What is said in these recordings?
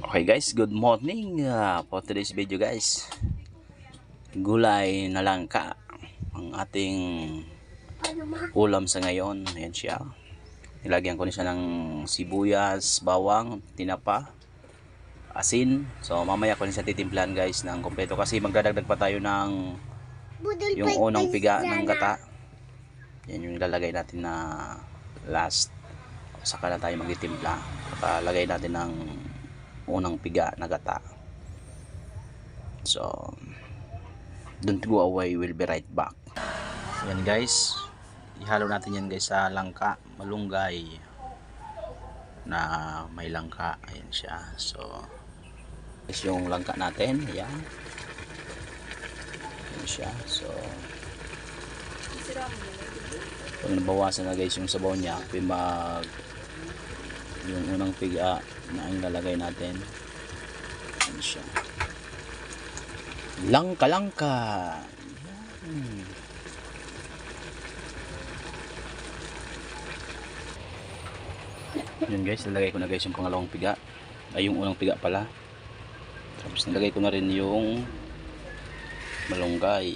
Okay guys, good morning uh, for today's video guys. Gulay na langka ang ating ulam sa ngayon. Ayan siya. Nilagyan ko na siya ng sibuyas, bawang, tinapa, asin. So mamaya ko na siya titimplahan guys ng kompleto kasi magdadagdag pa tayo ng Budol yung unang piga ng gata. Yan yung lalagay natin na last. Saka na tayo magtitimpla. Lagay natin ng unang piga na gata. So, don't go away. We'll be right back. Yan guys. Ihalo natin yan guys sa langka. Malunggay. Na may langka. Ayan siya. So, guys yung langka natin. Ayan. Ayan siya. So, pag nabawasan na guys yung sabaw niya, mag yung unang piga na ang lalagay natin. Ayan siya. Langka-langka. Yan. Yun guys, nalagay ko na guys yung pangalawang piga. Ay, yung unang piga pala. Tapos nilagay ko na rin yung malunggay.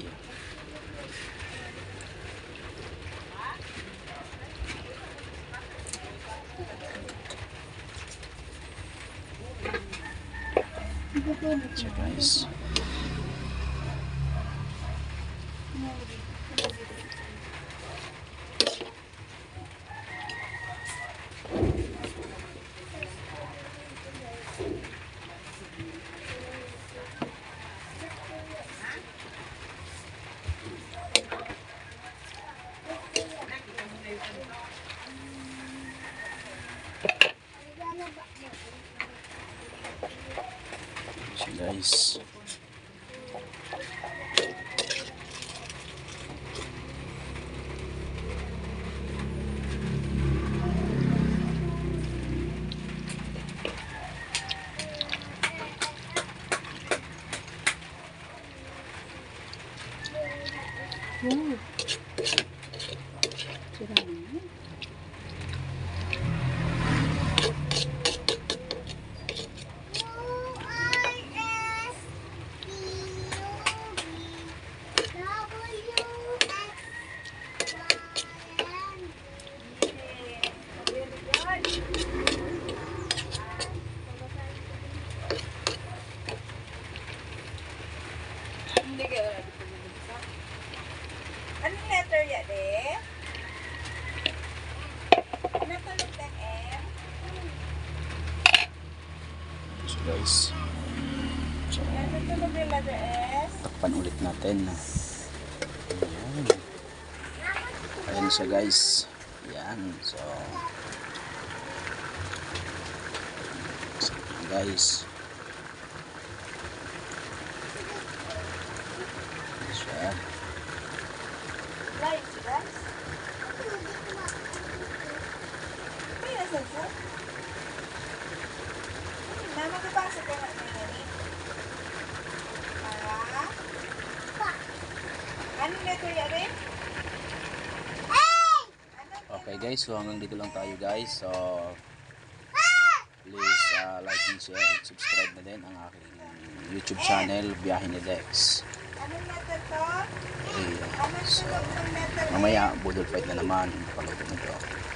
So guys. So guys. Hindi ka na Anong letter yan eh? Natulog ng M? So guys. So, takpan ulit natin. Ayan. Ayan siya guys. Ayan. So guys. Ayan siya. Light, guys? May nasan po? Na, magpapasok ka nga na yan eh. Para? Anong letter yan eh? Anong Okay guys, so hanggang dito lang tayo guys. So, please uh, like and share and subscribe na din ang aking YouTube channel, Biyahe ni Dex. Okay, so, mamaya, budol fight na naman. Paluto. Ah, pag